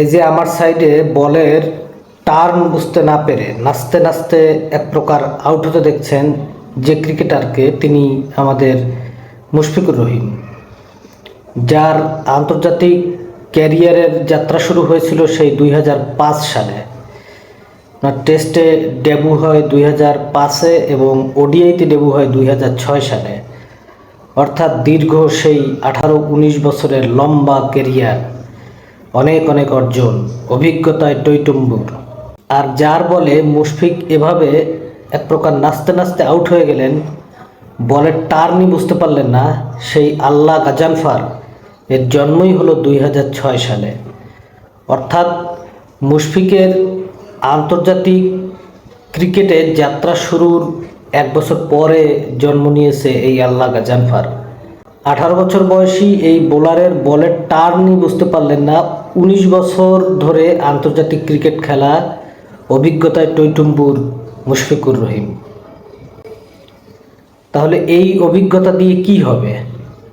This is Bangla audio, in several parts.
এই যে আমার সাইডে বলের টার্ন বুঝতে না পেরে নাচতে নাচতে এক প্রকার আউট হতে দেখছেন যে ক্রিকেটারকে তিনি আমাদের মুশফিকুর রহিম। যার আন্তর্জাতিক ক্যারিয়ারের যাত্রা শুরু হয়েছিল সেই দুই হাজার পাঁচ সালে। টেস্টে ডেবু হয় দুই হাজার পাঁচে এবং ওডিআইতে ডেবু হয় দুই হাজার ছয় সালে। অর্থাৎ দীর্ঘ সেই আঠারো উনিশ বছরের লম্বা কেরিয়ার অনেক অনেক অর্জন, অভিজ্ঞতায় টৈটম্বুর। আর যার বলে মুশফিক এভাবে এক প্রকার নাচতে নাচতে আউট হয়ে গেলেন, বলের টার্নই বুঝতে পারলেন না সেই আল্লাহ গাজানফার। এর জন্মই হলো দুই হাজার ছয় সালে। অর্থাৎ মুশফিকের আন্তর্জাতিক ক্রিকেটে যাত্রা শুরুর এক বছর পরে জন্ম নিয়েছে এই আল্লাহ গাজানফার। আঠারো বছর বয়সী এই বোলারের বলের টার্নই বুঝতে পারলেন না। উনিশ বছর ধরে আন্তর্জাতিক ক্রিকেট খেলা। অভিজ্ঞতায় টৈটুম্বুর মুশফিকুর রহিম। তাহলে এই অভিজ্ঞতা দিয়ে কি হবে?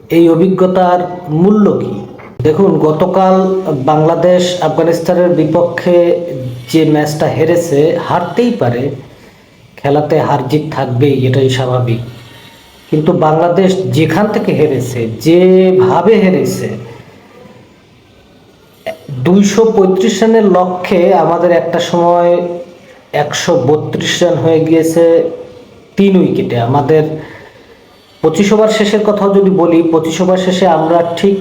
এই অভিজ্ঞতার মূল্য কি? দেখুন, গতকাল বাংলাদেশ আফগানিস্তানের বিপক্ষে যে ম্যাচটা হেরেছে, হারতেই পারে। খেলাতে হার জিত থাকবেই, এটাই স্বাভাবিক। কিন্তু বাংলাদেশ যেখান থেকে হেরেছে, যেভাবে হেরেছে, দুইশো পঁয়ত্রিশ রানের লক্ষ্যে আমাদের একটা সময় একশো বত্রিশ রান হয়ে গিয়েছে তিন উইকেটে। আমাদের পঁচিশ ওভার শেষের কথাও যদি বলি, পঁচিশ ওভার শেষে আমরা ঠিক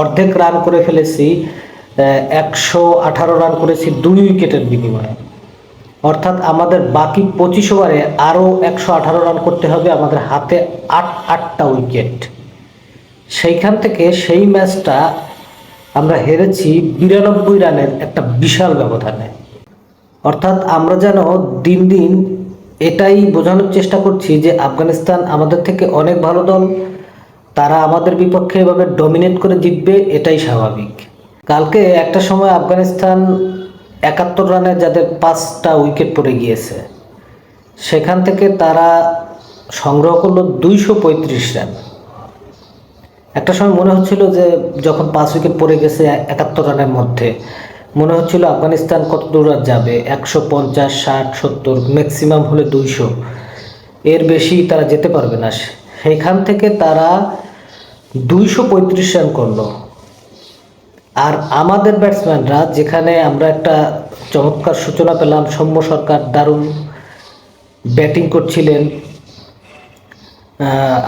অর্ধেক রান করে ফেলেছি একশো আঠারো রান করেছি দুই উইকেটের বিনিময়ে। অর্থাৎ আমাদের বাকি পঁচিশ ওভারে আরও একশো আঠারো রান করতে হবে আমাদের হাতে আট, আটটা উইকেট। সেইখান থেকে সেই ম্যাচটা আমরা হেরেছি বিরানব্বই রানের একটা বিশাল ব্যবধানে। অর্থাৎ আমরা যেন দিন দিন এটাই বোঝানোর চেষ্টা করছি যে আফগানিস্তান আমাদের থেকে অনেক ভালো দল, তারা আমাদের বিপক্ষে এভাবে ডমিনেট করে জিতবে, এটাই স্বাভাবিক। কালকে একটা সময় আফগানিস্তান একাত্তর রানে যাদের পাঁচটা উইকেট পড়ে গিয়েছে, সেখান থেকে তারা সংগ্রহ করল দুইশো পঁয়ত্রিশ রান। একটা সময় মনে হচ্ছিল যে যখন পাঁচ উইকেট পড়ে গেছে একাত্তর রানের মধ্যে, মনে হচ্ছিল আফগানিস্তান কত দূর আর যাবে, একশো পঞ্চাশ, ষাট, সত্তর, ম্যাক্সিমাম হলে দুইশো। এর বেশি তারা যেতে পারবে না। সেখান থেকে তারা দুইশো পঁয়ত্রিশ রান করল। আর আমাদের ব্যাটসম্যানরা, যেখানে আমরা একটা চমৎকার সূচনা পেলাম, সৌম্য সরকার দারুণ ব্যাটিং করছিলেন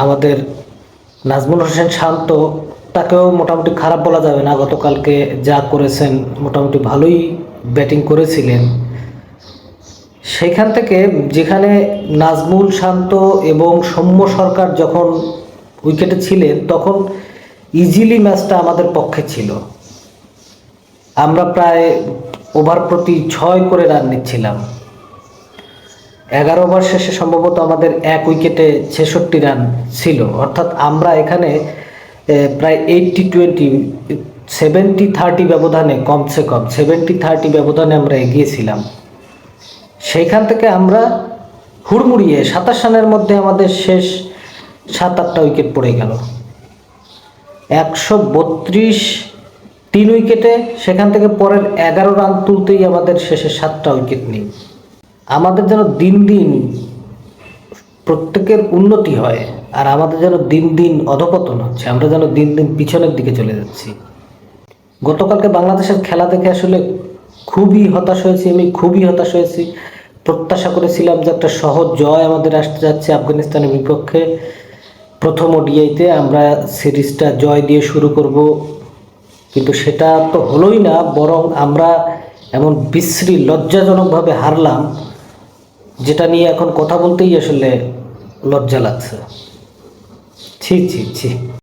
আমাদের নাজমুল হোসেন শান্ত, তাকেও মোটামুটি খারাপ বলা যাবে না, গতকালকে যা করেছেন মোটামুটি ভালোই ব্যাটিং করেছিলেন। সেখান থেকে যেখানে নাজমুল শান্ত এবং সৌম্য সরকার যখন উইকেটে ছিলেন, তখন ইজিলি ম্যাচটা আমাদের পক্ষে ছিল। আমরা প্রায় ওভার প্রতি ছয় করে রান নিচ্ছিলাম। এগারো ওভার শেষে সম্ভবত আমাদের এক উইকেটে ছেষট্টি রান ছিল। অর্থাৎ আমরা এখানে প্রায় এইটটি টোয়েন্টি সেভেন্টি থার্টি ব্যবধানে কমসে কম সেভেন্টি থার্টি ব্যবধানে আমরা এগিয়েছিলাম। সেইখান থেকে আমরা হুড়মুড়িয়ে সাতাশ রানের মধ্যে আমাদের শেষ সাত আটটা উইকেট পড়ে গেল। একশো বত্রিশ তিন উইকেটে সেখান থেকে পরের এগারো রান তুলতেই আমাদের শেষে সাতটা উইকেট নেই। আমাদের যেন দিন দিন প্রত্যেকের উন্নতি হয় আর আমাদের যেন দিন দিন অধপতন হচ্ছে, আমরা যেন দিন দিন পিছনের দিকে চলে যাচ্ছি। গতকালকে বাংলাদেশের খেলা দেখে আসলে খুবই হতাশ হয়েছি, আমি খুবই হতাশ হয়েছি। প্রত্যাশা করেছিলাম যে একটা সহজ জয় আমাদের আসতে যাচ্ছে আফগানিস্তানের বিপক্ষে। প্রথম ওডিআইতে আমরা সিরিজটা জয় দিয়ে শুরু করব। কিন্তু সেটা তো হলোই না, বরং আমরা এমন বিশ্রী, লজ্জাজনকভাবে হারলাম, যেটা নিয়ে এখন কথা বলতেই আসলে লজ্জা লাগছে। ছি ছি ছি।